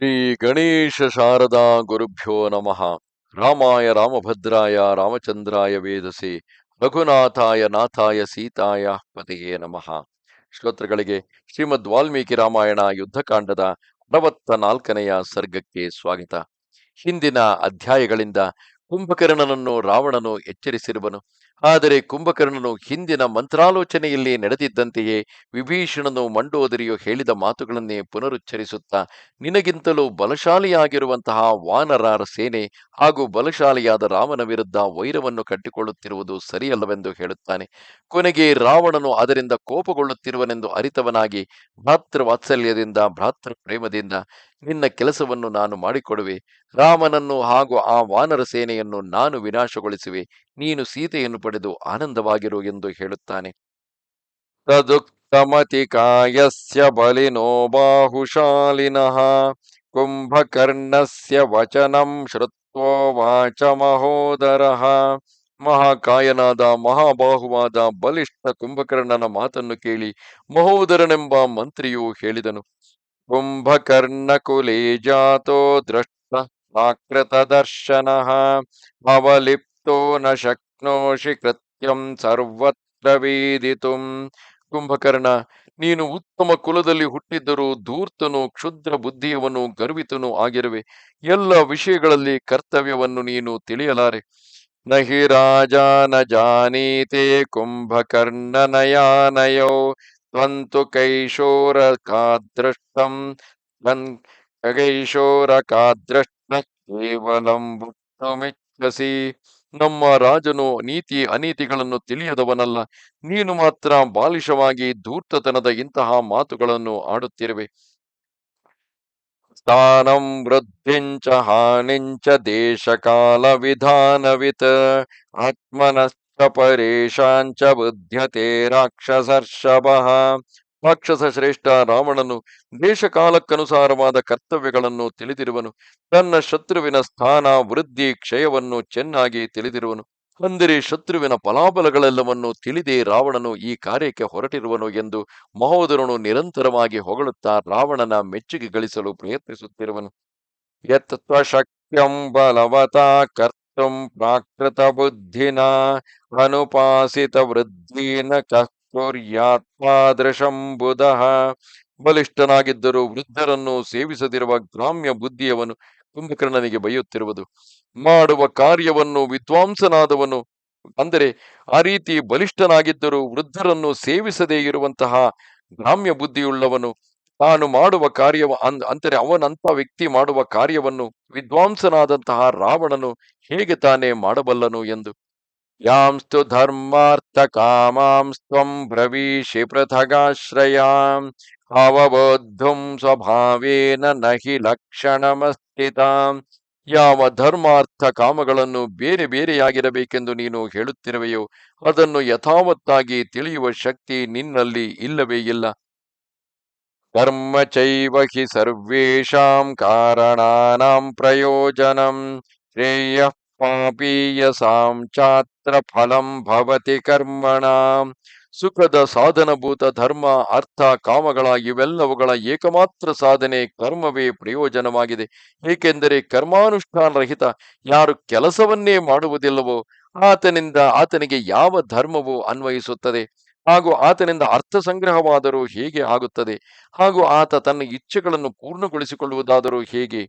ಶ್ರೀ ಗಣೇಶ ಶಾರದಾ ಗುರುಭ್ಯೋ ನಮಃ. ರಾಮಾಯ ರಾಮಭದ್ರಾಯ, ರಾಮಚಂದ್ರಾಯ ವೇದಸೆ, ರಘುನಾಥಾಯ ನಾಥಾಯ ಸೀತಾಯ ಪತಿಯೇ ನಮಃ. ಶ್ರೋತೃಗಳಿಗೆ ಶ್ರೀಮದ್ ವಾಲ್ಮೀಕಿ ರಾಮಾಯಣ ಯುದ್ಧಕಾಂಡದ ಅರವತ್ತ ನಾಲ್ಕನೆಯ ಸರ್ಗಕ್ಕೆ ಸ್ವಾಗತ. ಹಿಂದಿನ ಅಧ್ಯಾಯಗಳಿಂದ ಕುಂಭಕರ್ಣನನ್ನು ರಾವಣನು ಎಚ್ಚರಿಸಿರುವನು. ಆದರೆ ಕುಂಭಕರ್ಣನು ಹಿಂದಿನ ಮಂತ್ರಾಲೋಚನೆಯಲ್ಲಿ ನಡೆದಿದ್ದಂತೆಯೇ ವಿಭೀಷಣನು ಮಂಡೋದರಿಯು ಹೇಳಿದ ಮಾತುಗಳನ್ನೇ ಪುನರುಚ್ಚರಿಸುತ್ತಾ, ನಿನಗಿಂತಲೂ ಬಲಶಾಲಿಯಾಗಿರುವಂತಹ ವಾನರಾರ ಸೇನೆ ಹಾಗೂ ಬಲಶಾಲಿಯಾದ ರಾಮನ ವಿರುದ್ಧ ವೈರವನ್ನು ಕಟ್ಟಿಕೊಳ್ಳುತ್ತಿರುವುದು ಸರಿಯಲ್ಲವೆಂದು ಹೇಳುತ್ತಾನೆ. ಕೊನೆಗೆ ರಾವಣನು ಅದರಿಂದ ಕೋಪಗೊಳ್ಳುತ್ತಿರುವನೆಂದು ಅರಿತವನಾಗಿ ಭ್ರಾತೃ ವಾತ್ಸಲ್ಯದಿಂದ ಭ್ರಾತೃ ಪ್ರೇಮದಿಂದ ನಿನ್ನ ಕೆಲಸವನ್ನು ನಾನು ಮಾಡಿಕೊಡುವೆ. ರಾಮನನ್ನು ಹಾಗೂ ಆ ವಾನರ ಸೇನೆಯನ್ನು ನಾನು ವಿನಾಶಗೊಳಿಸುವೆ. ನೀನು ಸೀತೆಯನ್ನು ಪಡೆದು ಆನಂದವಾಗಿರು ಎಂದು ಹೇಳುತ್ತಾನೆ. ತದುಕ್ತಮತಿ ಕಾಯಸ್ಯ ಬಲಿನೋ ಬಾಹುಶಾಲಿನಃ, ಕುಂಭಕರ್ಣಸ್ಯ ವಚನಂ ಶ್ರುತ್ವೋವಾಚ ಮಹೋದರಃ. ಮಹಾಕಾಯನಾದ ಮಹಾಬಾಹುವಾದ ಬಲಿಷ್ಠ ಕುಂಭಕರ್ಣನ ಮಾತನ್ನು ಕೇಳಿ ಮಹೋದರನೆಂಬ ಮಂತ್ರಿಯು ಹೇಳಿದನು. ಕುಂಭಕರ್ಣ ಕುಲೇ ಜಾತೋ ದೃಷ್ಟ ಪ್ರಾಕೃತದರ್ಶನಃ ಅವಲಿಪ್ತೋ ನ ಶಕ್ನೋಷಿ ಕೃತ್ಯಂ ಸರ್ವತ್ರ ವೇದಿತು ಕುಂಭಕರ್ಣ ನೀನು ಉತ್ತಮ ಕುಲದಲ್ಲಿ ಹುಟ್ಟಿದ್ದರೂ ಧೂರ್ತನು, ಕ್ಷುದ್ರ ಬುದ್ಧಿಯವನು, ಗರ್ವಿತನು ಆಗಿರುವೆ। ಎಲ್ಲ ವಿಷಯಗಳಲ್ಲಿ ಕರ್ತವ್ಯವನ್ನು ನೀನು ತಿಳಿಯಲಾರೆ। ನಹಿ ರಾಜ, ನ ಜಾನೀತೆ ಕುಂಭಕರ್ಣನಯಾನಯೋ ತ್ವಂತು ಕೈಶೋರ ಕಾದೃಷ್ಟಂ ಕೈಶೋರ ಕಾದೃಷ್ಟ ಕೇವಲಂ ನಮ್ಮ ರಾಜನು ನೀತಿ ಅನೀತಿಗಳನ್ನು ತಿಳಿಯದವನಲ್ಲ. ನೀನು ಮಾತ್ರ ಬಾಲಿಶವಾಗಿ ಧೂರ್ತತನದ ಇಂತಹ ಮಾತುಗಳನ್ನು ಆಡುತ್ತಿರುವೆ. ಸ್ಥಾನಂ ವೃದ್ಧಿಂಚ ಹಾನಿಂಚ ದೇಶಕಾಲ ವಿಧಾನವಿತ. ಆತ್ಮನಶ್ಚ ಪರೇಶಾಂಚ ಬುದ್ಧತೆ ರಾಕ್ಷಸರ್ಷಭಃ. ರಾಕ್ಷಸ ಶ್ರೇಷ್ಠ ರಾವಣನು ದೇಶಕಾಲಕ್ಕನುಸಾರವಾದ ಕರ್ತವ್ಯಗಳನ್ನು ತಿಳಿದಿರುವನು. ತನ್ನ ಶತ್ರುವಿನ ಸ್ಥಾನ, ವೃದ್ಧಿ, ಕ್ಷಯವನ್ನು ಚೆನ್ನಾಗಿ ತಿಳಿದಿರುವನು. ಅಂದರೆ ಶತ್ರುವಿನ ಫಲಾಫಲಗಳೆಲ್ಲವನ್ನು ತಿಳಿದೇ ರಾವಣನು ಈ ಕಾರ್ಯಕ್ಕೆ ಹೊರಟಿರುವನು ಎಂದು ಮಹೋದರನು ನಿರಂತರವಾಗಿ ಹೊಗಳುತ್ತಾ ರಾವಣನ ಮೆಚ್ಚುಗೆ ಗಳಿಸಲು ಪ್ರಯತ್ನಿಸುತ್ತಿರುವನು. ಯತ್ವ ಶಕ್ಯಂ ಬಲವತಾ ಕರ್ತಂ ಪ್ರಾಕೃತ ಬುದ್ಧಿನ ಅನುಪಾಸಿತ ವೃದ್ಧಿನ ಕರ್ಯಾತ್ಮಾದೃಶಂ ಬುಧಃ ಬಲಿಷ್ಠನಾಗಿದ್ದರೂ ವೃದ್ಧರನ್ನು ಸೇವಿಸದಿರುವ ಗ್ರಾಮ್ಯ ಬುದ್ಧಿಯವನು ಕುಂಭಕರ್ಣನಿಗೆ ಬೈಯುತ್ತಿರುವುದು. ಮಾಡುವ ಕಾರ್ಯವನ್ನು ವಿದ್ವಾಂಸನಾದವನು, ಅಂದರೆ ಆ ರೀತಿ ಬಲಿಷ್ಠನಾಗಿದ್ದರೂ ವೃದ್ಧರನ್ನು ಸೇವಿಸದೇ ಇರುವಂತಹ ಗ್ರಾಮ್ಯ ಬುದ್ಧಿಯುಳ್ಳವನು, ತಾನು ಮಾಡುವ ಕಾರ್ಯವ ಅಂದರೆ ಅವನಂತ ವ್ಯಕ್ತಿ ಮಾಡುವ ಕಾರ್ಯವನ್ನು ವಿದ್ವಾಂಸನಾದಂತಹ ರಾವಣನು ಹೇಗೆ ತಾನೇ ಮಾಡಬಲ್ಲನು ಎಂದು ಯಾಂಸ್ತು ಧರ್ಮಾರ್ಥ ಕಾಮಾಂಸ್ತ್ವಂ ಬ್ರವೀಷಿ ಪೃಥಗಾಶ್ರಯಾಂ ಅವಬೋದ್ಧುಂ ಸ್ವಭಾವೇನ ನಹಿ ಲಕ್ಷಣಮಸ್ಥಿತಾಂ ಯಾವ ಧರ್ಮಾರ್ಥ ಕಾಮಗಳನ್ನು ಬೇರೆ ಬೇರೆಯಾಗಿರಬೇಕೆಂದು ನೀನು ಹೇಳುತ್ತಿರುವೆಯೋ, ಅದನ್ನು ಯಥಾವತ್ತಾಗಿ ತಿಳಿಯುವ ಶಕ್ತಿ ನಿನ್ನಲ್ಲಿ ಇಲ್ಲವೇ ಇಲ್ಲ. ಕರ್ಮ ಚೈವ ಹಿ ಸರ್ವೇಷಾಂ ಕಾರಣಾನಾಂ ಪ್ರಯೋಜನಂ, ಶ್ರೇಯ ಪಾಪೀಯಸಾಂ ಚಾತ್ರ ಫಲಂ ಭವತಿ ಕರ್ಮಣ. ಸುಖದ ಸಾಧನಭೂತ ಧರ್ಮ, ಅರ್ಥ ಕಾಮಗಳ ಇವೆಲ್ಲವುಗಳ ಏಕಮಾತ್ರ ಸಾಧನೆ ಕರ್ಮವೇ ಪ್ರಯೋಜನವಾಗಿದೆ. ಏಕೆಂದರೆ ಕರ್ಮಾನುಷ್ಠಾನ ರಹಿತ ಯಾರು ಕೆಲಸವನ್ನೇ ಮಾಡುವುದಿಲ್ಲವೋ ಆತನಿಂದ ಆತನಿಗೆ ಯಾವ ಧರ್ಮವು ಅನ್ವಯಿಸುತ್ತದೆ. ಹಾಗೂ ಆತನಿಂದ ಅರ್ಥ ಸಂಗ್ರಹವಾದರೂ ಹೇಗೆ ಆಗುತ್ತದೆ. ಹಾಗೂ ಆತ ತನ್ನ ಇಚ್ಛೆಗಳನ್ನು ಪೂರ್ಣಗೊಳಿಸಿಕೊಳ್ಳುವುದಾದರೂ ಹೇಗೆ?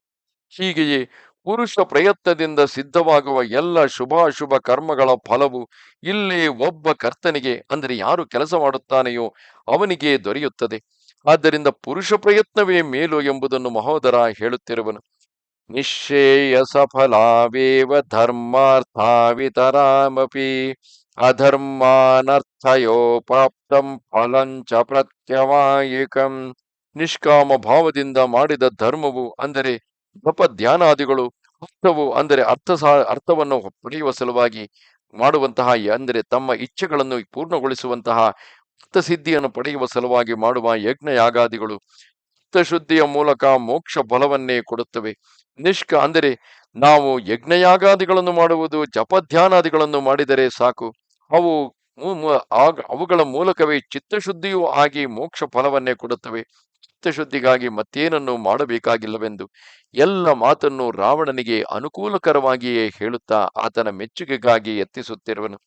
ಹೀಗೆಯೇ ಪುರುಷ ಪ್ರಯತ್ನದಿಂದ ಸಿದ್ಧವಾಗುವ ಎಲ್ಲ ಶುಭಾಶುಭ ಕರ್ಮಗಳ ಫಲವು ಇಲ್ಲಿ ಒಬ್ಬ ಕರ್ತನಿಗೆ, ಅಂದರೆ ಯಾರು ಕೆಲಸ ಮಾಡುತ್ತಾನೆಯೋ ಅವನಿಗೆ ದೊರೆಯುತ್ತದೆ. ಆದ್ದರಿಂದ ಪುರುಷ ಪ್ರಯತ್ನವೇ ಮೇಲು ಎಂಬುದನ್ನು ಮಹೋದರ ಹೇಳುತ್ತಿರುವನು. ನಿಶ್ಚೇಯ ಸಫಲಾವೇವ ಧರ್ಮಾರ್ಥಾವಿತರಾಮಪಿ ಅಧರ್ಮಾನರ್ಥಯೋ ಪ್ರಾಪ್ತಂ ಫಲಂಚ ಪ್ರತ್ಯವಾಯಿಕಂ. ನಿಷ್ಕಾಮ ಭಾವದಿಂದ ಮಾಡಿದ ಧರ್ಮವು, ಅಂದರೆ ಜಪ ಧ್ಯಾನಾದಿಗಳು ಅರ್ಥವು ಅಂದರೆ ಅರ್ಥ ಅರ್ಥವನ್ನು ಪಡೆಯುವ ಸಲುವಾಗಿ ಮಾಡುವಂತಹ ಅಂದರೆ ತಮ್ಮ ಇಚ್ಛೆಗಳನ್ನು ಪೂರ್ಣಗೊಳಿಸುವಂತಹ ಅರ್ಥಸಿದ್ಧಿಯನ್ನು ಪಡೆಯುವ ಸಲುವಾಗಿ ಮಾಡುವ ಯಜ್ಞ ಯಾಗಾದಿಗಳು ಚಿತ್ತಶುದ್ಧಿಯ ಮೂಲಕ ಮೋಕ್ಷ ಫಲವನ್ನೇ ಕೊಡುತ್ತವೆ. ನಿಷ್ಕ ಅಂದರೆ ನಾವು ಯಜ್ಞಯಾಗಾದಿಗಳನ್ನು ಮಾಡುವುದು, ಜಪಧ್ಯಾನಾದಿಗಳನ್ನು ಮಾಡಿದರೆ ಸಾಕು. ಅವು ಅವುಗಳ ಮೂಲಕವೇ ಚಿತ್ತಶುದ್ಧಿಯೂ ಆಗಿ ಮೋಕ್ಷ ಫಲವನ್ನೇ ಕೊಡುತ್ತವೆ. ಚಿತ್ತಶುದ್ಧಿಗಾಗಿ ಮತ್ತೇನನ್ನು ಮಾಡಬೇಕಾಗಿಲ್ಲವೆಂದು ಎಲ್ಲ ಮಾತನ್ನು ರಾವಣನಿಗೆ ಅನುಕೂಲಕರವಾಗಿಯೇ ಹೇಳುತ್ತಾ ಆತನ ಮೆಚ್ಚುಗೆಗಾಗಿ ಯತ್ನಿಸುತ್ತಿರುವನು.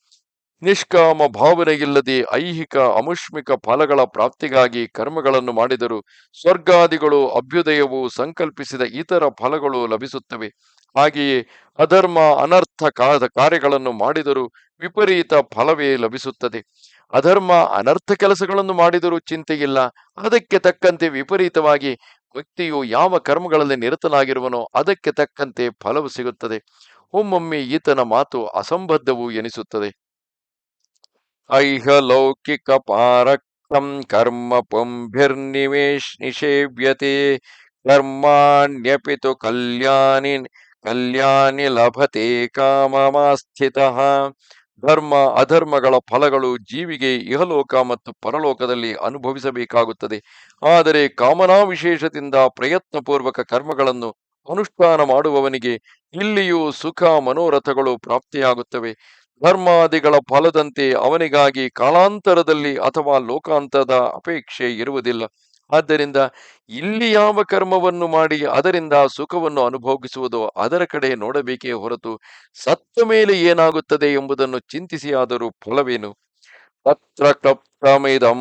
ನಿಷ್ಕಾಮ ಭಾವನೆಯಿಲ್ಲದೆ ಐಹಿಕ ಅಮುಷ್ಮಿಕ ಫಲಗಳ ಪ್ರಾಪ್ತಿಗಾಗಿ ಕರ್ಮಗಳನ್ನು ಮಾಡಿದರೂ ಸ್ವರ್ಗಾದಿಗಳು ಅಭ್ಯುದಯವು ಸಂಕಲ್ಪಿಸಿದ ಇತರ ಫಲಗಳು ಲಭಿಸುತ್ತವೆ. ಹಾಗೆಯೇ ಅಧರ್ಮ ಅನರ್ಥ ಕಾರ್ಯಗಳನ್ನು ಮಾಡಿದರೂ ವಿಪರೀತ ಫಲವೇ ಲಭಿಸುತ್ತದೆ. ಅಧರ್ಮ ಅನರ್ಥ ಕೆಲಸಗಳನ್ನು ಮಾಡಿದರೂ ಚಿಂತೆಯಿಲ್ಲ. ಅದಕ್ಕೆ ತಕ್ಕಂತೆ ವಿಪರೀತವಾಗಿ ವ್ಯಕ್ತಿಯು ಯಾವ ಕರ್ಮಗಳಲ್ಲಿ ನಿರತನಾಗಿರುವನೋ ಅದಕ್ಕೆ ತಕ್ಕಂತೆ ಫಲವು ಸಿಗುತ್ತದೆ. ಒಮ್ಮೊಮ್ಮೆ ಈತನ ಮಾತು ಅಸಂಬದ್ಧವು ಎನಿಸುತ್ತದೆ. ಐಹಲೌಕಿಕ ಪಾರಕ್ತಂ ಕರ್ಮ ಪುಂಭಿರ್ನಿವೇಶ್ ನಿಷೇವ್ಯತೆ ಕರ್ಮಾಣ್ಯಪಿತು ಕಲ್ಯಾಣಿ ಕಲ್ಯಾಣಿ ಲಭತೆ ಕಾಮಮಾಸ್ಥಿತಃ. ಧರ್ಮ, ಅಧರ್ಮಗಳ ಫಲಗಳು ಜೀವಿಗೆ ಇಹಲೋಕ ಮತ್ತು ಪರಲೋಕದಲ್ಲಿ ಅನುಭವಿಸಬೇಕಾಗುತ್ತದೆ. ಆದರೆ ಕಾಮನಾ ವಿಶೇಷದಿಂದ ಪ್ರಯತ್ನಪೂರ್ವಕ ಕರ್ಮಗಳನ್ನು ಅನುಷ್ಠಾನ ಮಾಡುವವನಿಗೆ ಇಲ್ಲಿಯೂ ಸುಖ, ಮನೋರಥಗಳು ಪ್ರಾಪ್ತಿಯಾಗುತ್ತವೆ. ಧರ್ಮಾದಿಗಳ ಫಲದಂತೆ ಅವನಿಗಾಗಿ ಕಾಲಾಂತರದಲ್ಲಿ ಅಥವಾ ಲೋಕಾಂತರದ ಅಪೇಕ್ಷೆ ಇರುವುದಿಲ್ಲ. ಆದ್ದರಿಂದ ಇಲ್ಲಿ ಯಾವ ಕರ್ಮವನ್ನು ಮಾಡಿ ಅದರಿಂದ ಸುಖವನ್ನು ಅನುಭವಿಸುವುದು ಅದರ ಕಡೆ ನೋಡಬೇಕೇ ಹೊರತು ಸತ್ತ ಮೇಲೆ ಏನಾಗುತ್ತದೆ ಎಂಬುದನ್ನು ಚಿಂತಿಸಿ ಆದರೂ ಫಲವೇನು? ತತ್ರ ಕ್ಲಪ್ತಮಿದಂ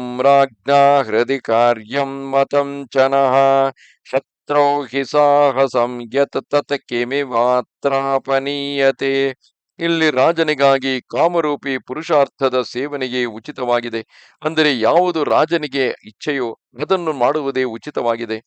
ಹೃದಯ ಕಾರ್ಯಂ ಮತಂ ಚನಃ ಶತ್ರೋ ಹಿ ಸಾಹಸಂ ಯತ್ ತತ್ ಕಿಮಿವಾತ್ರಾಪನೀಯತೆ ಇಲ್ಲಿ ರಾಜನಿಗಾಗಿ ಕಾಮರೂಪಿ ಪುರುಷಾರ್ಥದ ಸೇವನೆಗೆ ಉಚಿತವಾಗಿದೆ. ಅಂದರೆ ಯಾವುದು ರಾಜನಿಗೆ ಇಚ್ಛೆಯೋ ಅದನ್ನು ಮಾಡುವುದೇ ಉಚಿತವಾಗಿದೆ.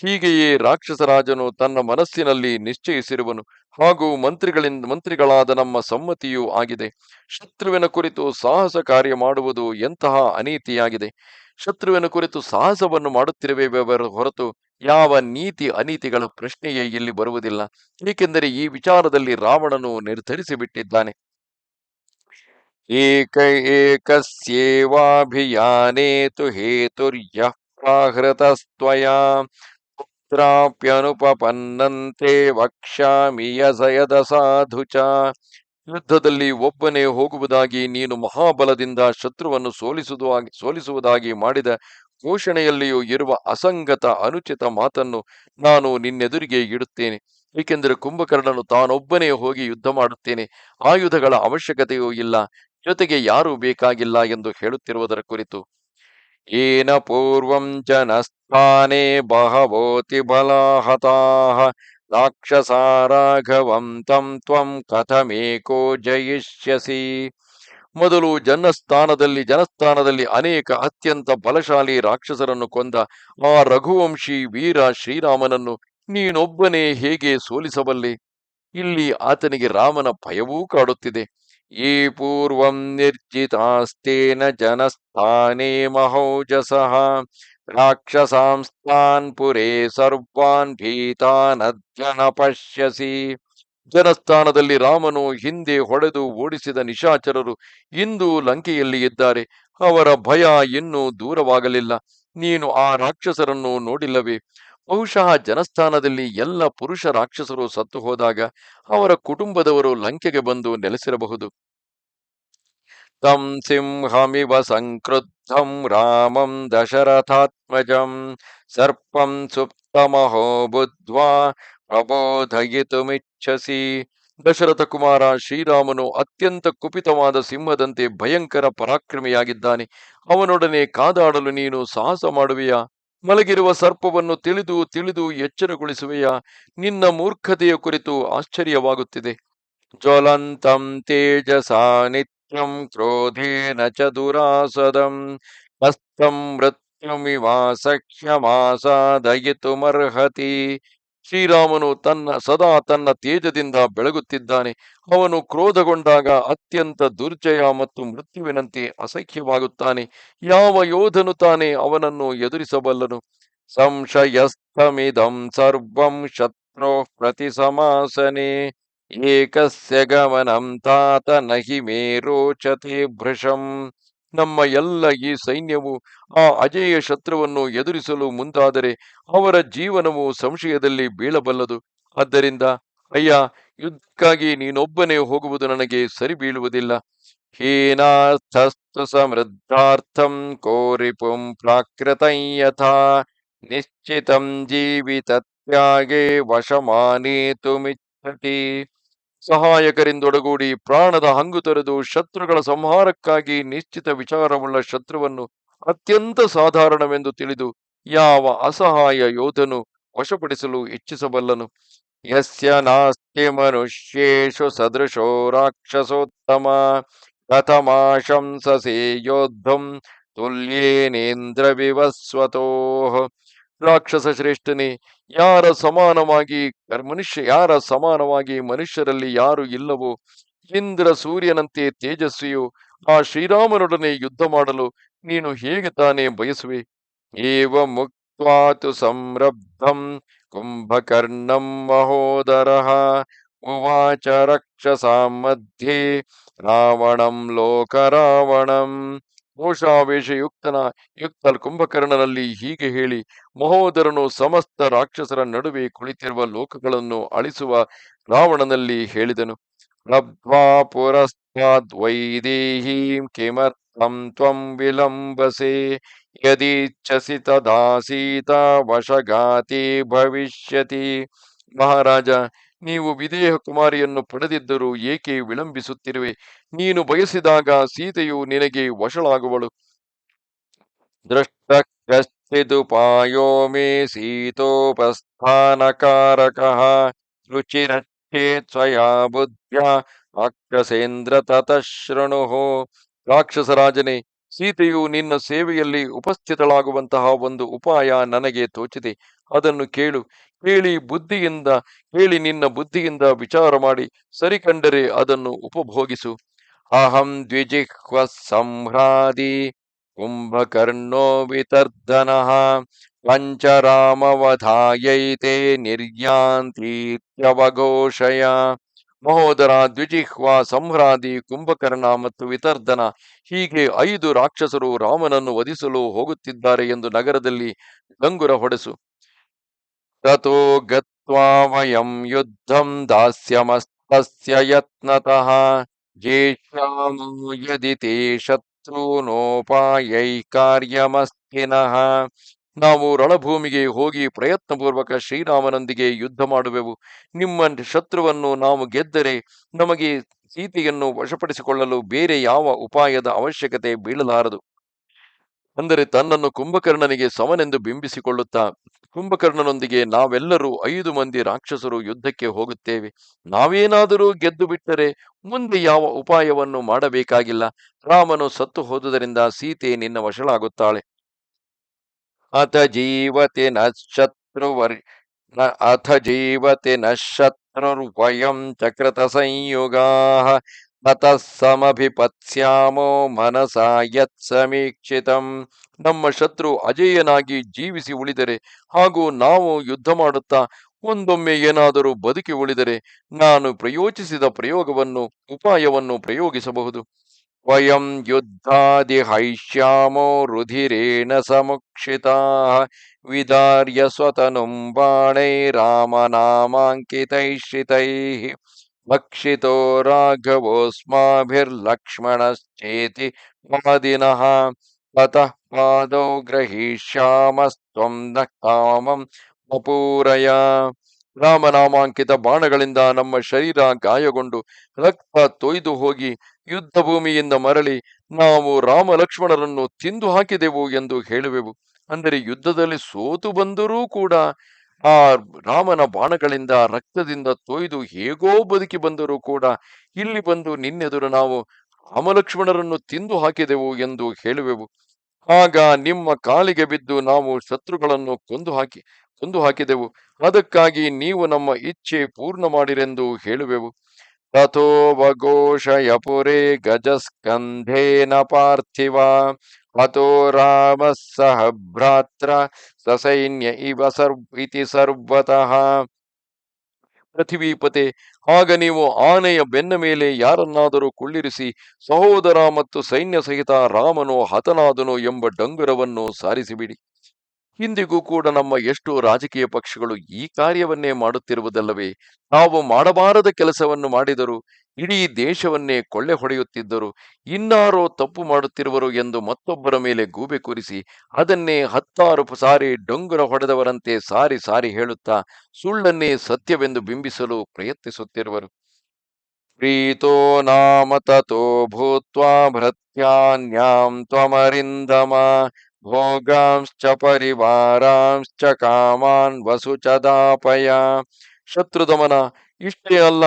ಹೀಗೆಯೇ ರಾಕ್ಷಸರಾಜನು ತನ್ನ ಮನಸ್ಸಿನಲ್ಲಿ ನಿಶ್ಚಯಿಸಿರುವನು. ಹಾಗೂ ಮಂತ್ರಿಗಳಿಂದ ಮಂತ್ರಿಗಳಾದ ನಮ್ಮ ಸಮ್ಮತಿಯೂ ಆಗಿದೆ. ಶತ್ರುವಿನ ಕುರಿತು ಸಾಹಸ ಕಾರ್ಯ ಮಾಡುವುದು ಎಂತಹ ಅನೀತಿಯಾಗಿದೆ. ಶತ್ರುವಿನ ಕುರಿತು ಸಾಹಸವನ್ನು ಮಾಡುತ್ತಿರುವೆವರ ಹೊರತು ಯಾವ ನೀತಿ ಅನೀತಿಗಳ ಪ್ರಶ್ನೆಯೇ ಇಲ್ಲಿ ಬರುವುದಿಲ್ಲ. ಏಕೆಂದರೆ ಈ ವಿಚಾರದಲ್ಲಿ ರಾವಣನು ನಿರ್ಧರಿಸಿ ಬಿಟ್ಟಿದ್ದಾನೆ ಏಕ ಏಕಸ್ಯೇವಾಭಿಯಾನೇ ತು ಹೇತುರ್ಯ ಪ್ರಾಹೃತಸ್ತ್ವಯಾ ಪುತ್ರಾಪ್ಯನುಪಪನ್ನಂತೆ ವಕ್ಷ್ಯಾಮಿ ಯಸಯದ ಸಾಧು ಯುದ್ಧದಲ್ಲಿ ಒಬ್ಬನೇ ಹೋಗುವುದಾಗಿ ನೀನು ಮಹಾಬಲದಿಂದ ಶತ್ರುವನ್ನು ಸೋಲಿಸುವುದಾಗಿ ಸೋಲಿಸುವುದಾಗಿ ಮಾಡಿದ ಘೋಷಣೆಯಲ್ಲಿಯೂ ಇರುವ ಅಸಂಗತ ಅನುಚಿತ ಮಾತನ್ನು ನಾನು ನಿನ್ನೆದುರಿಗೆ ಇಡುತ್ತೇನೆ. ಏಕೆಂದರೆ ಕುಂಭಕರ್ಣನು ತಾನೊಬ್ಬನೇ ಹೋಗಿ ಯುದ್ಧ ಮಾಡುತ್ತೇನೆ. ಆಯುಧಗಳ ಅವಶ್ಯಕತೆಯೂ ಇಲ್ಲ. ಜೊತೆಗೆ ಯಾರೂ ಬೇಕಾಗಿಲ್ಲ ಎಂದು ಹೇಳುತ್ತಿರುವುದರ ಕುರಿತು. ಏನ ಪೂರ್ವಂ ಜನಸ್ಥಾನೇ ಬಹವೋತಿ ಬಲಾಹತಾಹ. ರಾಕ್ಷಸಾರಾಘವಂ ತಂ ತ್ವಂ ಕಥಮೇಕೋ ಜಯಿಷ್ಯಸಿ. ಮೊದಲು ಜನಸ್ಥಾನದಲ್ಲಿ ಜನಸ್ಥಾನದಲ್ಲಿ ಅನೇಕ ಅತ್ಯಂತ ಬಲಶಾಲಿ ರಾಕ್ಷಸರನ್ನು ಕೊಂದ ಆ ರಘುವಂಶಿ ವೀರ ಶ್ರೀರಾಮನನ್ನು ನೀನೊಬ್ಬನೇ ಹೇಗೆ ಸೋಲಿಸಬಲ್ಲೆ? ಇಲ್ಲಿ ಆತನಿಗೆ ರಾಮನ ಭಯವೂ ಕಾಡುತ್ತಿದೆ. ಈ ಪೂರ್ವಂ ನಿರ್ಜಿತಾಸ್ತೇನ ಜನಸ್ಥಾನೇ ಮಹೌಜಸಃ. ರಾಕ್ಷಸಾಂಸ್ತಾನ್ ಪುರೇ ಸರ್ವಾನ್ ಭೀತಾನದ್ಯನ ಪಶ್ಯಸಿ ಜನಸ್ಥಾನದಲ್ಲಿ ರಾಮನು ಹಿಂದೆ ಹೊಡೆದು ಓಡಿಸಿದ ನಿಶಾಚರರು ಇಂದು ಲಂಕೆಯಲ್ಲಿ ಇದ್ದಾರೆ. ಅವರ ಭಯ ಇನ್ನೂ ದೂರವಾಗಲಿಲ್ಲ. ನೀನು ಆ ರಾಕ್ಷಸರನ್ನು ನೋಡಿಲ್ಲವೇ? ಬಹುಶಃ ಜನಸ್ಥಾನದಲ್ಲಿ ಎಲ್ಲ ಪುರುಷ ರಾಕ್ಷಸರು ಸತ್ತು ಹೋದಾಗ ಅವರ ಕುಟುಂಬದವರು ಲಂಕೆಗೆ ಬಂದು ನೆಲೆಸಿರಬಹುದು. ತಂ ಸಿಂಹಮಿವ ಸಂಕೃದ್ಧಂ ರಾಮಂ ದಶರಥಾತ್ಮಜಂ ಸರ್ಪಂ ಸುಪ್ತಮಹೋ ಬುದ್ಧ್ವಾ ಪ್ರಬೋಧಯಿತುಮಿಚ್ಛಸಿ ದಶರಥ ಕುಮಾರ ಶ್ರೀರಾಮನು ಅತ್ಯಂತ ಕುಪಿತವಾದ ಸಿಂಹದಂತೆ ಭಯಂಕರ ಪರಾಕ್ರಮಿಯಾಗಿದ್ದಾನೆ. ಅವನೊಡನೆ ಕಾದಾಡಲು ನೀನು ಸಾಹಸ ಮಾಡುವೆಯಾ? ಮಲಗಿರುವ ಸರ್ಪವನ್ನು ತಿಳಿದು ತಿಳಿದು ಎಚ್ಚರಗೊಳಿಸುವೆಯ? ನಿನ್ನ ಮೂರ್ಖತೆಯ ಕುರಿತು ಆಶ್ಚರ್ಯವಾಗುತ್ತಿದೆ. ಜ್ವಲಂತಂ ತೇಜಸಾ ನಿತ್ಯಂ ಕ್ರೋಧೇನ ಚ ದುರಾಸದಂ ಹಸ್ತಂ ಮೃತ್ಯುಮಿವಾಸಖ್ಯಮಾಸಾದಯಿತುಮರ್ಹತಿ ಶ್ರೀರಾಮನು ತನ್ನ ಸದಾ ತನ್ನ ತೇಜದಿಂದ ಬೆಳಗುತ್ತಿದ್ದಾನೆ. ಅವನು ಕ್ರೋಧಗೊಂಡಾಗ ಅತ್ಯಂತ ದುರ್ಜಯ ಮತ್ತು ಮೃತ್ಯುವಿನಂತೆ ಅಸಖ್ಯವಾಗುತ್ತಾನೆ ಯಾವ ಯೋಧನು ತಾನೇ ಅವನನ್ನು ಎದುರಿಸಬಲ್ಲನು? ಸಂಶಯಸ್ಥಮಿದಂ ಸರ್ವಂ ಶತ್ರು ಪ್ರತಿ ಸಮಾಸನೆ ಏಕಸ್ಯ ಗಮನಂ ತಾತ ನಹಿ ಮೇ ರೋಚತೆ ಭೃಶಂ. ನಮ್ಮ ಎಲ್ಲ ಈ ಸೈನ್ಯವು ಆ ಅಜೇಯ ಶತ್ರುವನ್ನು ಎದುರಿಸಲು ಮುಂದಾದರೆ ಅವರ ಜೀವನವು ಸಂಶಯದಲ್ಲಿ ಬೀಳಬಲ್ಲದು. ಆದ್ದರಿಂದ, ಅಯ್ಯ, ಯುದ್ಧಕ್ಕಾಗಿ ನೀನೊಬ್ಬನೇ ಹೋಗುವುದು ನನಗೆ ಸರಿ ಬೀಳುವುದಿಲ್ಲ ಹೀನಾರ್ಥಸ್ತು ಸಮೃದ್ಧಾರ್ಥಂ ಕೋರಿಪುಂ ಪ್ರಾಕೃತಯಥಾ ನಿಶ್ಚಿತಂ ನಿಶ್ಚಿತಂ ಜೀವಿತತ್ಯಾಗೆ ವಶಮಾನೇತುಮಿಚ್ಛತಿ. ಸಹಾಯಕರಿಂದೊಡಗೂಡಿ ಪ್ರಾಣದ ಹಂಗು ತೊರೆದು ಶತ್ರುಗಳ ಸಂಹಾರಕ್ಕಾಗಿ ನಿಶ್ಚಿತ ವಿಚಾರವುಳ್ಳ ಶತ್ರುವನ್ನು ಅತ್ಯಂತ ಸಾಧಾರಣವೆಂದು ತಿಳಿದು ಯಾವ ಅಸಹಾಯ ಯೋಧನು ವಶಪಡಿಸಲು ಇಚ್ಛಿಸಬಲ್ಲನು? ಯಸ್ಯ ನಾಸ್ತಿ ಮನುಷ್ಯೇಶು ಸದೃಶೋ ರಾಕ್ಷಸೋತ್ತಮ ಕಥಮಾಶಂಸಸೇ ಯೋದ್ಧಂ ತುಲ್ಯೇನೇಂದ್ರ ವಿವಸ್ವತೋ ರಾಕ್ಷಸ ಶ್ರೇಷ್ಠನೇ ಯಾರ ಸಮಾನವಾಗಿ ಮನುಷ್ಯ ಯಾರ ಸಮಾನವಾಗಿ, ಮನುಷ್ಯರಲ್ಲಿ ಯಾರು ಇಲ್ಲವೋ, ಇಂದ್ರ ಸೂರ್ಯನಂತೆ ತೇಜಸ್ವಿಯು ಆ ಶ್ರೀರಾಮನೊಡನೆ ಯುದ್ಧ ಮಾಡಲು ನೀನು ಹೇಗೆ ತಾನೇ ಬಯಸುವೆ? ಏವ ಮುಕ್ವಾತು ಸಂರಬ್ಧಂ ಕುಂಭಕರ್ಣಂ ಮಹೋದರಃ, ಉವಾಚ ರಾವಣಂ ಮಧ್ಯೆ ರಾವಣಂ ಲೋಕರಾವಣಂ. ರೋಷಾವೇಶಯುಕ್ತನ ಯುಕ್ತ ಕುಂಭಕರ್ಣನಲ್ಲಿ ಹೀಗೆ ಹೇಳಿ, ಮಹೋದರನು ಸಮಸ್ತ ರಾಕ್ಷಸರ ನಡುವೆ ಕುಳಿತಿರುವ ಲೋಕಗಳನ್ನು ಅಳಿಸುವ ರಾವಣನಲ್ಲಿ ಹೇಳಿದನು ಲಬ್ಧ್ವಾ ಪುರಸ್ತಾದ್ ವೈದೇಹೀಂ ಕಿಮರ್ಥಂ ತ್ವಂ ವಿಲಂಬಸೆ, ಯದೀಚ್ಛಸಿ ತದಾ ವಶಗಾತಿ ಭವಿಷ್ಯತಿ. ಮಹಾರಾಜ ನೀವು ವಿದೇಹ ಕುಮಾರಿಯನ್ನು ಪಡೆದಿದ್ದರೂ ಏಕೆ ವಿಳಂಬಿಸುತ್ತಿರುವೆ? ನೀನು ಬಯಸಿದಾಗ ಸೀತೆಯು ನಿನಗೆ ವಶಳಾಗುವಳು. ದೃಷ್ಟ ಕಶ್ಚಿದುಪಾಯೋ ಮೇ ಸೀತೋಪಸ್ಥಾನಕಾರಕಃ ರುಚಿರಚ್ಚೇತ್ ಸ್ವಯಾ ರಾಕ್ಷಸೇಂದ್ರ ತತಃ ಶೃಣುಹು ರಾಕ್ಷಸರಾಜನೇ, ಸೀತೆಯು ನಿನ್ನ ಸೇವೆಯಲ್ಲಿ ಉಪಸ್ಥಿತಳಾಗುವಂತಹ ಒಂದು ಉಪಾಯ ನನಗೆ ತೋಚಿದೆ. ಅದನ್ನು ಕೇಳು. ಕೇಳಿ ಬುದ್ಧಿಯಿಂದ ಹೇಳಿ ನಿನ್ನ ಬುದ್ಧಿಯಿಂದ ವಿಚಾರ ಮಾಡಿ, ಸರಿ ಕಂಡರೆ ಅದನ್ನು ಉಪಭೋಗಿಸು. ಅಹಂ ದ್ವಿಜಿಹ್ವ ಸಂಹ್ರಾದಿ ಕುಂಭಕರ್ಣೋ ವಿತರ್ಧನಃ ಪಂಚರಾಮವಧಾಯೈತೆ ನಿರ್ಯಾಂತೀತ್ಯವಘೋಷಯ. ಮಹೋದರ ದ್ವಿಜಿಹ್ವ ಸಂಹ್ರಾದಿ ಕುಂಭಕರ್ಣ ಮತ್ತು ವಿತರ್ಧನ ಹೀಗೆ ಐದು ರಾಕ್ಷಸರು ರಾಮನನ್ನು ವಧಿಸಲು ಹೋಗುತ್ತಿದ್ದಾರೆ ಎಂದು ನಗರದಲ್ಲಿ ಗಂಗುರ ಹೊಡೆಸು. ತಥೋ ಗತ್ವಾ वयं ಯುದ್ಧಂ दास्यमस्तस्य ಯತ್ನತಃ जेष्यामो ಯದಿ ते ಶತ್ರುನೋಪಾಯೈ ಕಾರ್ಯಮಸ್ತಿನಃ ನಾವು ರಣಭೂಮಿಗೆ ಹೋಗಿ ಪ್ರಯತ್ನಪೂರ್ವಕ ಶ್ರೀರಾಮನೊಂದಿಗೆ ಯುದ್ಧ ಮಾಡುವೆವು। ನಿಮ್ಮ ಶತ್ರುವನ್ನು ನಾವು ಗೆದ್ದರೆ ನಮಗೆ ಸೀತೆಯನ್ನು ವಶಪಡಿಸಿಕೊಳ್ಳಲು ಬೇರೆ ಯಾವ ಉಪಾಯದ ಅವಶ್ಯಕತೆ ಬೀಳಲಾರದು। ಅಂದರೆ ತನ್ನನ್ನು ಕುಂಭಕರ್ಣನಿಗೆ ಸಮನೆಂದು ಬಿಂಬಿಸಿಕೊಳ್ಳುತ್ತಾ, ಕುಂಭಕರ್ಣನೊಂದಿಗೆ ನಾವೆಲ್ಲರೂ ಐದು ಮಂದಿ ರಾಕ್ಷಸರು ಯುದ್ಧಕ್ಕೆ ಹೋಗುತ್ತೇವೆ. ನಾವೇನಾದರೂ ಗೆದ್ದು ಬಿಟ್ಟರೆ ಮುಂದೆ ಯಾವ ಉಪಾಯವನ್ನು ಮಾಡಬೇಕಾಗಿಲ್ಲ. ರಾಮನು ಸತ್ತು ಹೋದುದರಿಂದ ಸೀತೆ ನಿನ್ನ ವಶಳಾಗುತ್ತಾಳೆ. ಅಥ ಜೀವತೆ ನ ಅಥ ಜೀವತೆ ನ ಚಕ್ರತ ಸಂಯುಗಾ ತತಃ ಸಮಭಿಪತ್ಸ್ಯಾಮೋ ಮನಸ ಯತ್ ಸಮೀಕ್ಷಿತಂ ನಮ್ಮ ಶತ್ರು ಅಜೇಯನಾಗಿ ಜೀವಿಸಿ ಉಳಿದರೆ ಹಾಗೂ ನಾವು ಯುದ್ಧ ಮಾಡುತ್ತಾ ಒಂದೊಮ್ಮೆ ಏನಾದರೂ ಬದುಕಿ ಉಳಿದರೆ ನಾನು ಪ್ರಯೋಜಿಸಿದ ಪ್ರಯೋಗವನ್ನು, ಉಪಾಯವನ್ನು ಪ್ರಯೋಗಿಸಬಹುದು. ವಯಂ ಯುದ್ಧಾದಿ ಹೈಷ್ಯಾಮೋ ರುಧಿರೇಣ ಸಮುಕ್ಷಿತಾ ವಿದಾರ್ಯ ಸ್ವತನುಂ ಬಾಣೈ ರಾಮನಾಮಾಂಕಿತೈಶ್ರಿತೈ। ಭಕ್ಷಿತೋ ರಾಘವೋಸ್ಮಾಭಿರ್ಲಕ್ಷ್ಮಣಶ್ಚೇತಿ ವಾದಿನಃ ತತಃ ಪಾದೌ ಗ್ರಹೀಷ್ಯಾಮಸ್ತ್ವಂ ನ ಕಾಮಂ ಅಪೂರಯ ರಾಮನಾಮಾಂಕಿತ ಬಾಣಗಳಿಂದ ನಮ್ಮ ಶರೀರ ಗಾಯಗೊಂಡು ರಕ್ತ ತೊಯ್ದು ಹೋಗಿ ಯುದ್ಧ ಭೂಮಿಯಿಂದ ಮರಳಿ ನಾವು ರಾಮ ಲಕ್ಷ್ಮಣರನ್ನು ತಿಂದು ಹಾಕಿದೆವು ಎಂದು ಹೇಳುವೆವು. ಅಂದರೆ ಯುದ್ಧದಲ್ಲಿ ಸೋತು ಬಂದರೂ ಕೂಡ ಆ ರಾಮನ ಬಾಣಗಳಿಂದ ರಕ್ತದಿಂದ ತೊಯ್ದು ಹೇಗೋ ಬದುಕಿ ಬಂದರೂ ಕೂಡ ಇಲ್ಲಿ ಬಂದು ನಿನ್ನೆದುರು ನಾವು ರಾಮಲಕ್ಷ್ಮಣರನ್ನು ತಿಂದು ಹಾಕಿದೆವು ಎಂದು ಹೇಳುವೆವು. ಆಗ ನಿಮ್ಮ ಕಾಲಿಗೆ ಬಿದ್ದು ನಾವು ಶತ್ರುಗಳನ್ನು ಕೊಂದು ಹಾಕಿ, ಕೊಂದು ಹಾಕಿದೆವು. ಅದಕ್ಕಾಗಿ ನೀವು ನಮ್ಮ ಇಚ್ಛೆ ಪೂರ್ಣ ಮಾಡಿರೆಂದು ಹೇಳುವೆವು. ತಥೋವಘೋಷಯ ಯಪುರೇ ಗಜಸ್ಕಂಧೇನ ಪಾರ್ಥಿವ. ಹತೋ ರಾಮ ಸಹ ಭ್ರಾತ್ರ ಸಸೈನ್ಯ ಇವ ಸರ್ವಿತಿ ಸರ್ವತಃ ಪೃಥ್ವೀಪತೆ ಆಗ ನೀವು ಆನೆಯ ಬೆನ್ನ ಮೇಲೆ ಯಾರನ್ನಾದರೂ ಕುಳ್ಳಿರಿಸಿ, ಸಹೋದರ ಮತ್ತು ಸೈನ್ಯ ಸಹಿತ ರಾಮನು ಹತನಾದನು ಎಂಬ ಡಂಗುರವನ್ನು ಸಾರಿಸಿಬಿಡಿ. ಇಂದಿಗೂ ಕೂಡ ನಮ್ಮ ಎಷ್ಟೋ ರಾಜಕೀಯ ಪಕ್ಷಗಳು ಈ ಕಾರ್ಯವನ್ನೇ ಮಾಡುತ್ತಿರುವುದಲ್ಲವೇ, ತಾವು ಮಾಡಬಾರದ ಕೆಲಸವನ್ನು ಮಾಡಿದರು, ಇಡೀ ದೇಶವನ್ನೇ ಕೊಳ್ಳೆ ಹೊಡೆಯುತ್ತಿದ್ದರು, ಇನ್ನಾರೋ ತಪ್ಪು ಮಾಡುತ್ತಿರುವರು ಎಂದು ಮತ್ತೊಬ್ಬರ ಮೇಲೆ ಗೂಬೆ ಕೂರಿಸಿ, ಅದನ್ನೇ ಹತ್ತಾರು ಸಾರಿ ಡೊಂಗುರ ಹೊಡೆದವರಂತೆ ಸಾರಿ ಸಾರಿ ಹೇಳುತ್ತಾ, ಸುಳ್ಳನ್ನೇ ಸತ್ಯವೆಂದು ಬಿಂಬಿಸಲು ಪ್ರಯತ್ನಿಸುತ್ತಿರುವರು. ಪ್ರೀತೋ ನಾಮ ತಥೋ ಭೂತ್ವಾ ಭ್ರತ್ಯಾನ್ಯಾಂ ತ್ವಮರಿಂದಮ. ಭೋಗಾಂಶ್ಚ ಪರಿವಾರಾಂಶ್ಚ ಕಾಮಾನ್ ವಸುಚದಾಪಯ ಶತ್ರುದಮನ ಇಷ್ಟೇ ಅಲ್ಲ,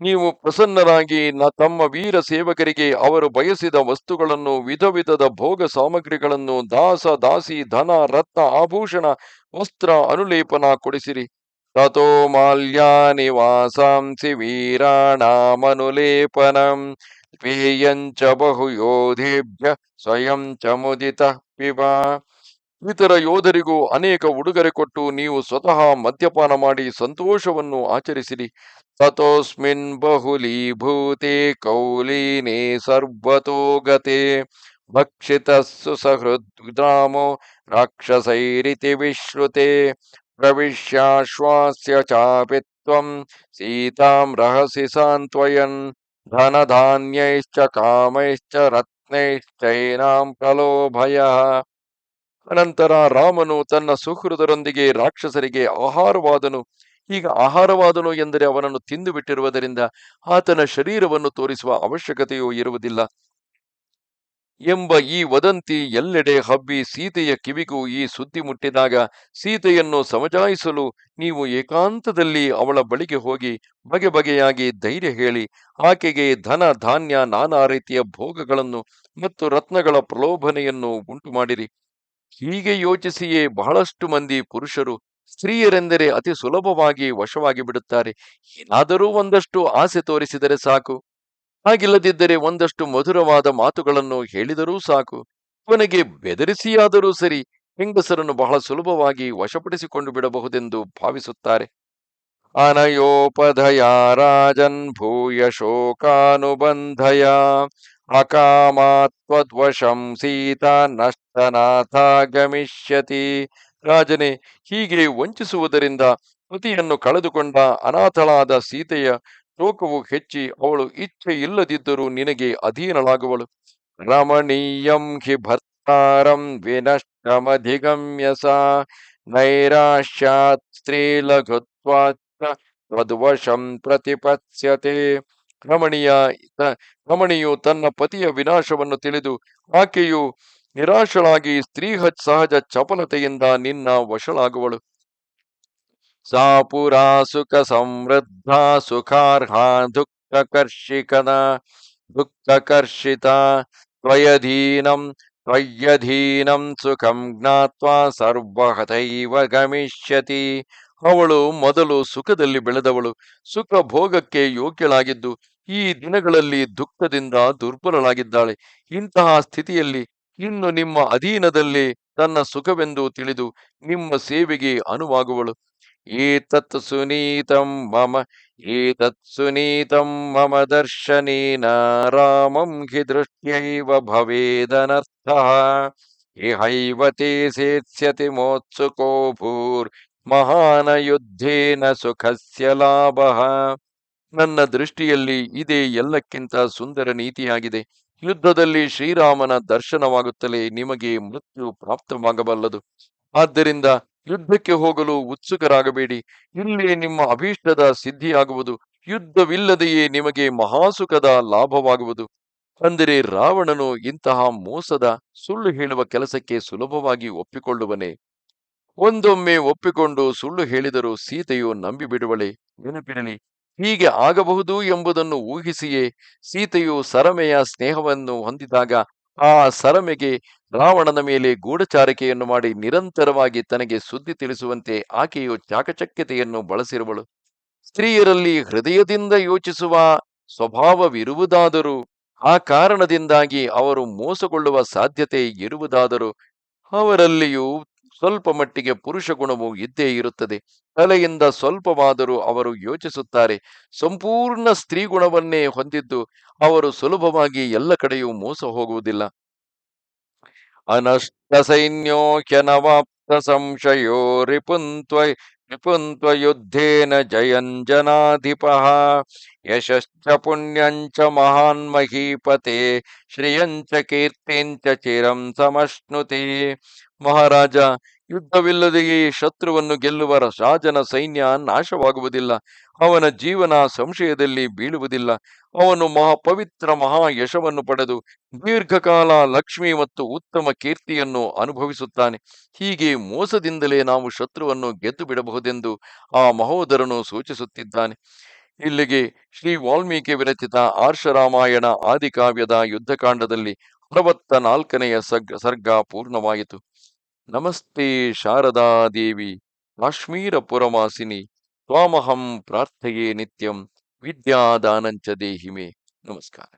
ನೀವು ಪ್ರಸನ್ನರಾಗಿ ನ ತಮ್ಮ ವೀರ ಸೇವಕರಿಗೆ ಅವರು ಬಯಸಿದ ವಸ್ತುಗಳನ್ನು, ವಿಧ ವಿಧದ ಭೋಗ ಸಾಮಗ್ರಿಗಳನ್ನು, ದಾಸ, ದಾಸಿ, ಧನ, ರತ್ನ, ಆಭೂಷಣ, ವಸ್ತ್ರ, ಅನುಲೇಪನ ಕೊಡಿಸಿರಿ. ತಥೋ ಮಾಲ್ಯಾನಿ ವಾಸಾಂಸಿ ವೀರಾಣಾಮನುಲೇಪನಂ ಪೇಯಂಚ ಬಹು ಯೋಧೇಭ್ಯ ಸ್ವಯಂ ಚ ಮುದಿತ. ಪಿಬ ಇತರ ಯೋಧರಿಗೂ ಅನೇಕ ಉಡುಗೊರೆ ಕೊಟ್ಟು ನೀವು ಸ್ವತಃ ಮದ್ಯಪಾನ ಮಾಡಿ ಸಂತೋಷವನ್ನು ಆಚರಿಸಿರಿ. ತತೋಸ್ಮಿನ್ ಬಹುಲೀಭೂತೆ ಕೌಲೀನೇ ಸರ್ವತೋ ಗತೆ. ಭಕ್ಷಿತ ಸುಸಹೃದ್ರಾಮೋ ರಾಕ್ಷಸೈರಿತಿ ವಿಶ್ರುತೆ. ಪ್ರವಿಶ್ಯಾಶ್ವಾಸ್ಯ ಚಾಪಿ ತ್ವಂ ಸೀತಾಂ ರಹಸಿ ಸಾಂತ್ವಯನ್. ಧನಧಾನ್ಯೈಶ್ಚ ಕಾಮೈಶ್ಚ ರತ್ನೈಶ್ಚೈನಾಂ ಪ್ರಲೋಭಯ ಅನಂತರ ರಾಮನು ತನ್ನ ಸುಹೃದರೊಂದಿಗೆ ರಾಕ್ಷಸರಿಗೆ ಆಹಾರವಾದನು. ಈಗ ಆಹಾರವಾದನು ಎಂದರೆ ಅವನನ್ನು ತಿಂದು ಬಿಟ್ಟಿರುವುದರಿಂದ ಆತನ ಶರೀರವನ್ನು ತೋರಿಸುವ ಅವಶ್ಯಕತೆಯೂ ಇರುವುದಿಲ್ಲ. ಎಂಬ ಈ ವದಂತಿ ಎಲ್ಲೆಡೆ ಹಬ್ಬಿ ಸೀತೆಯ ಕಿವಿಗೂ ಈ ಸುದ್ದಿ ಮುಟ್ಟಿದಾಗ ಸೀತೆಯನ್ನು ಸಮಜಾಯಿಸಲು ನೀವು ಏಕಾಂತದಲ್ಲಿ ಅವಳ ಬಳಿಗೆ ಹೋಗಿ ಬಗೆ ಬಗೆಯಾಗಿ ಧೈರ್ಯ ಹೇಳಿ, ಆಕೆಗೆ ಧನ, ಧಾನ್ಯ, ನಾನಾ ರೀತಿಯ ಭೋಗಗಳನ್ನು ಮತ್ತು ರತ್ನಗಳ ಪ್ರಲೋಭನೆಯನ್ನು ಉಂಟು ಮಾಡಿರಿ ಹೀಗೆ ಯೋಚಿಸಿಯೇ ಬಹಳಷ್ಟು ಮಂದಿ ಪುರುಷರು ಸ್ತ್ರೀಯರೆಂದರೆ ಅತಿ ಸುಲಭವಾಗಿ ವಶವಾಗಿ ಬಿಡುತ್ತಾರೆ ಏನಾದರೂ ಒಂದಷ್ಟು ಆಸೆ ತೋರಿಸಿದರೆ ಸಾಕು. ಹಾಗಿಲ್ಲದಿದ್ದರೆ ಒಂದಷ್ಟು ಮಧುರವಾದ ಮಾತುಗಳನ್ನು ಹೇಳಿದರೂ ಸಾಕು. ಇವನಿಗೆ ಬೆದರಿಸಿಯಾದರೂ ಸರಿ, ಹೆಂಗಸರನ್ನು ಬಹಳ ಸುಲಭವಾಗಿ ವಶಪಡಿಸಿಕೊಂಡು ಬಿಡಬಹುದೆಂದು ಭಾವಿಸುತ್ತಾರೆ. ಅನಯೋಪಧಯ ರಾಜನ್ ಭೂಯ ಶೋಕಾನುಬಂಧಯ, ಅಕಾಮಾತ್ವದ್ವಶಂ ಸೀತಾ ನಷ್ಟನಾಥ ಗಮಿಷ್ಯತಿ. ರಾಜನೇ, ಹೀಗೆ ವಂಚಿಸುವುದರಿಂದ ಪತಿಯನ್ನು ಕಳೆದುಕೊಂಡ ಅನಾಥಳಾದ ಸೀತೆಯ ಶೋಕವು ಹೆಚ್ಚಿ ಅವಳು ಇಚ್ಛೆ ಇಲ್ಲದಿದ್ದರೂ ನಿನಗೆ ಅಧೀನಳಾಗುವಳು. ರಮಣೀಯಂ ಹಿ ಭರ್ತಾರಂ ವಿನಷ್ಟಮಧಿಗಮ್ಯ ಸಾ ನೈರಾಶ್ಯಾತ್ ಸ್ತ್ರೀಲಘುತ್ವಾಚ ತದ್ವಶಂ ಪ್ರತಿಪತ್ಸ್ಯತೆ. ರಮಣೀಯ ರಮಣಿಯು ತನ್ನ ಪತಿಯ ವಿನಾಶವನ್ನು ತಿಳಿದು ಆಕೆಯು ನಿರಾಶಳಾಗಿ ಸ್ತ್ರೀ ಸಹಜ ಚಪಲತೆಯಿಂದ ನಿನ್ನ ವಶಳಾಗುವಳು. ಸಾ ಪುರಾ ಸುಖ ಸಮೃದ್ಧ ಸುಖಾರ್ಹ ದುಃಖಕರ್ಷಿಕನ ದುಃಖಕರ್ಷಿತ ತ್ವಯಧೀನಂ ತ್ವಯ್ಯಧೀನಂ ಸುಖಂ ಜ್ಞಾತ್ವಾ ಸರ್ವಹತೈವ ಗಮಿಷ್ಯತಿ ಅವಳು ಮೊದಲು ಸುಖದಲ್ಲಿ ಬೆಳೆದವಳು ಸುಖ ಭೋಗಕ್ಕೆ ಯೋಗ್ಯಳಾಗಿದ್ದು, ಈ ದಿನಗಳಲ್ಲಿ ದುಃಖದಿಂದ ದುರ್ಬಲಳಾಗಿದ್ದಾಳೆ. ಇಂತಹ ಸ್ಥಿತಿಯಲ್ಲಿ ಇನ್ನು ನಿಮ್ಮ ಅಧೀನದಲ್ಲಿ ತನ್ನ ಸುಖವೆಂದು ತಿಳಿದು ನಿಮ್ಮ ಸೇವೆಗೆ ಅನುವಾಗುವಳು. ಏತತ್ ಸುನೀತಂ ಮಮ ಏತತ್ ಸುನೀತಂ ಮಮ ದರ್ಶನೇನ ರಾಮಂ ಹಿ ದೃಷ್ಟ್ಯೈವ ಭವೇದನರ್ಥಃ ಇಹೈವ ತೇ ಸೇತ್ಸ್ಯತಿ ಮೋತ್ಸುಕೋ ಭೂರ್ ಮಹಾನ ಯುದ್ಧೇನ ಸುಖಸ್ಯ ಲಾಭಃ ನನ್ನ ದೃಷ್ಟಿಯಲ್ಲಿ ಇದೇ ಎಲ್ಲಕ್ಕಿಂತ ಸುಂದರ ನೀತಿಯಾಗಿದೆ. ಯುದ್ಧದಲ್ಲಿ ಶ್ರೀರಾಮನ ದರ್ಶನವಾಗುತ್ತಲೇ ನಿಮಗೆ ಮೃತ್ಯು ಪ್ರಾಪ್ತವಾಗಬಲ್ಲದು. ಆದ್ದರಿಂದ ಯುದ್ಧಕ್ಕೆ ಹೋಗಲು ಉತ್ಸುಕರಾಗಬೇಡಿ. ಇಲ್ಲಿ ನಿಮ್ಮ ಅಭೀಷ್ಟದ ಸಿದ್ಧಿಯಾಗುವುದು. ಯುದ್ಧವಿಲ್ಲದೆಯೇ ನಿಮಗೆ ಮಹಾಸುಖದ ಲಾಭವಾಗುವುದು. ಅಂದರೆ ರಾವಣನು ಇಂತಹ ಮೋಸದ ಸುಳ್ಳು ಹೇಳುವ ಕೆಲಸಕ್ಕೆ ಸುಲಭವಾಗಿ ಒಪ್ಪಿಕೊಳ್ಳುವನೇ. ಒಂದೊಮ್ಮೆ ಒಪ್ಪಿಕೊಂಡು ಸುಳ್ಳು ಹೇಳಿದರೂ ಸೀತೆಯು ನಂಬಿಬಿಡುವಳೆ. ನೆನಪಿರಲಿ, ಹೀಗೆ ಆಗಬಹುದು ಎಂಬುದನ್ನು ಊಹಿಸಿಯೇ ಸೀತೆಯು ಸರಮೆಯ ಸ್ನೇಹವನ್ನು ಹೊಂದಿದಾಗ ಆ ಸರಮೆಗೆ ರಾವಣನ ಮೇಲೆ ಗೂಢಚಾರಿಕೆಯನ್ನು ಮಾಡಿ ನಿರಂತರವಾಗಿ ತನಗೆ ಸುದ್ದಿ ತಿಳಿಸುವಂತೆ ಆಕೆಯು ಚಾಕಚಕ್ಯತೆಯನ್ನು ಬಳಸಿರುವಳು. ಸ್ತ್ರೀಯರಲ್ಲಿ ಹೃದಯದಿಂದ ಯೋಚಿಸುವ ಸ್ವಭಾವವಿರುವುದಾದರೂ, ಆ ಕಾರಣದಿಂದಾಗಿ ಅವರು ಮೋಸಗೊಳ್ಳುವ ಸಾಧ್ಯತೆ ಇರುವುದಾದರೂ, ಅವರಲ್ಲಿಯೂ ಸ್ವಲ್ಪ ಮಟ್ಟಿಗೆ ಪುರುಷ ಗುಣವು ಇದ್ದೇ ಇರುತ್ತದೆ. ತಲೆಯಿಂದ ಸ್ವಲ್ಪವಾದರೂ ಅವರು ಯೋಚಿಸುತ್ತಾರೆ. ಸಂಪೂರ್ಣ ಸ್ತ್ರೀ ಗುಣವನ್ನೇ ಹೊಂದಿದ್ದು ಅವರು ಸುಲಭವಾಗಿ ಎಲ್ಲ ಕಡೆಯೂ ಮೋಸ ಹೋಗುವುದಿಲ್ಲ. ಅನಷ್ಟ ಸೈನ್ಯೋ ಕ್ಯನವಾಪ್ತ ಸಂಶಯೋ ರಿಪುಂತ್ವ ಯುದ್ಧೇನ ಜಯಂಜನಾಧಿಪ. ಯಶಶ್ಚ ಪುಣ್ಯಂಚ ಮಹಾನ್ ಮಹೀಪತೆ ಶ್ರೇಯಂಚ ಕೀರ್ತಿಂಚ ಚಿರಂ ಸಮಶ್ನುತಿ. ಮಹಾರಾಜ ಯುದ್ಧವಿಲ್ಲದೆಯೇ ಶತ್ರುವನ್ನು ಗೆಲ್ಲುವ ರಾಜನ ಸೈನ್ಯ ನಾಶವಾಗುವುದಿಲ್ಲ. ಅವನ ಜೀವನ ಸಂಶಯದಲ್ಲಿ ಬೀಳುವುದಿಲ್ಲ. ಅವನು ಮಹಾ ಪವಿತ್ರ ಮಹಾ ಯಶವನ್ನು ಪಡೆದು ದೀರ್ಘಕಾಲ ಲಕ್ಷ್ಮಿ ಮತ್ತು ಉತ್ತಮ ಕೀರ್ತಿಯನ್ನು ಅನುಭವಿಸುತ್ತಾನೆ. ಹೀಗೆ ಮೋಸದಿಂದಲೇ ನಾವು ಶತ್ರುವನ್ನು ಗೆದ್ದು ಬಿಡಬಹುದೆಂದು ಆ ಮಹೋದರನು ಸೂಚಿಸುತ್ತಿದ್ದಾನೆ. ಇಲ್ಲಿಗೆ ಶ್ರೀ ವಾಲ್ಮೀಕಿ ವಿರಚಿತ ಆರ್ಷರಾಮಾಯಣ ಆದಿಕಾವ್ಯದ ಯುದ್ಧಕಾಂಡದಲ್ಲಿ ಅರವತ್ತ ನಾಲ್ಕನೆಯ ಸರ್ಗ ಪೂರ್ಣವಾಯಿತು. ನಮಸ್ತೆ ಶಾರದಾದೇವಿ ಕಾಶ್ಮೀರಪುರವಾಸಿನಿ ತ್ವಾಮಹಂ ಪ್ರಾರ್ಥಯೇ ನಿತ್ಯಂ ವಿದ್ಯಾದಾನಂಚ ದೇಹಿಮೆ. ನಮಸ್ಕಾರ.